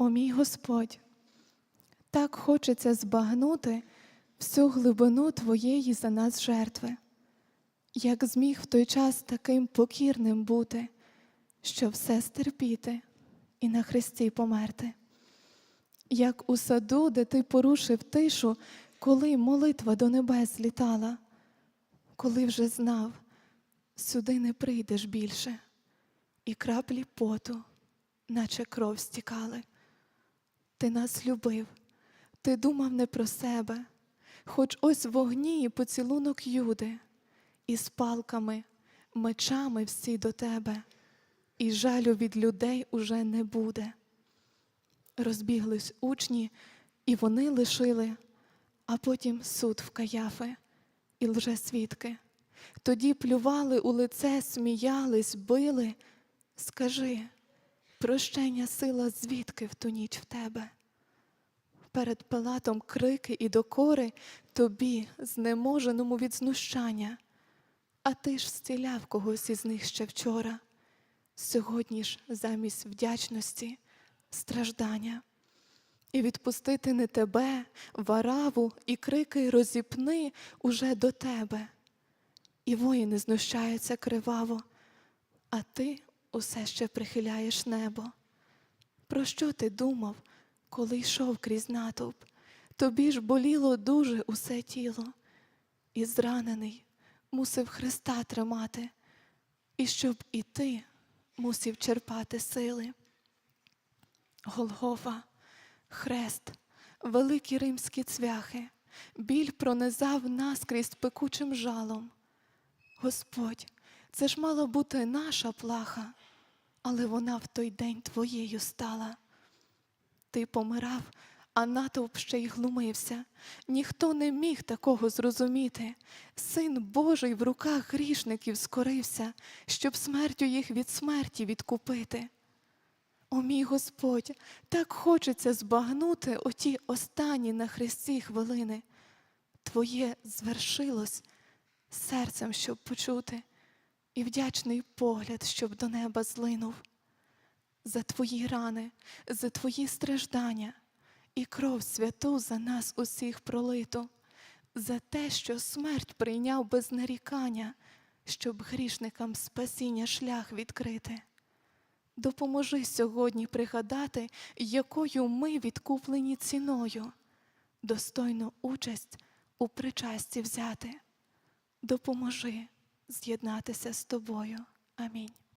О мій Господь, так хочеться збагнути всю глибину Твоєї за нас жертви, як зміг в той час таким покірним бути, що все стерпіти і на хресті померти. Як у саду, де ти порушив тишу, коли молитва до небес злітала, коли вже знав, сюди не прийдеш більше, і краплі поту, наче кров стікали. Ти нас любив, ти думав не про себе, хоч ось в вогні і поцілунок Юди, і з палками, мечами всі до тебе, і жалю від людей уже не буде. Розбіглись учні, і вони лишили, а потім суд в Каяфи і лжесвідки. Тоді плювали у лице, сміялись, били. Скажи, прощення сила звідки в ту ніч в тебе? Перед Пилатом крики і докори тобі, знеможеному від знущання, а ти ж зціляв когось із них ще вчора. Сьогодні ж замість вдячності страждання. І відпустити не тебе, вараву, і крики розіпни уже до тебе. І воїни знущаються криваво, а ти усе ще прихиляєш небо. Про що ти думав, коли йшов крізь натовп? Тобі ж боліло дуже усе тіло, і зранений мусив Христа тримати, і щоб і ти мусив черпати сили. Голгофа, хрест, великі римські цвяхи, біль пронизав наскрізь пекучим жалом. Господь, це ж мала бути наша плаха, але вона в той день твоєю стала. Ти помирав, а натовп ще й глумився. Ніхто не міг такого зрозуміти. Син Божий в руках грішників скорився, щоб смертю їх від смерті відкупити. О мій Господь, так хочеться збагнути оті останні на хресті хвилини. Твоє звершилось серцем, щоб почути, і вдячний погляд, щоб до неба злинув. За твої рани, за твої страждання і кров святу за нас усіх пролиту, за те, що смерть прийняв без нарікання, щоб грішникам спасіння шлях відкрити. Допоможи сьогодні пригадати, якою ми відкуплені ціною, достойну участь у причасті взяти. Допоможи з'єднатися з тобою. Амінь.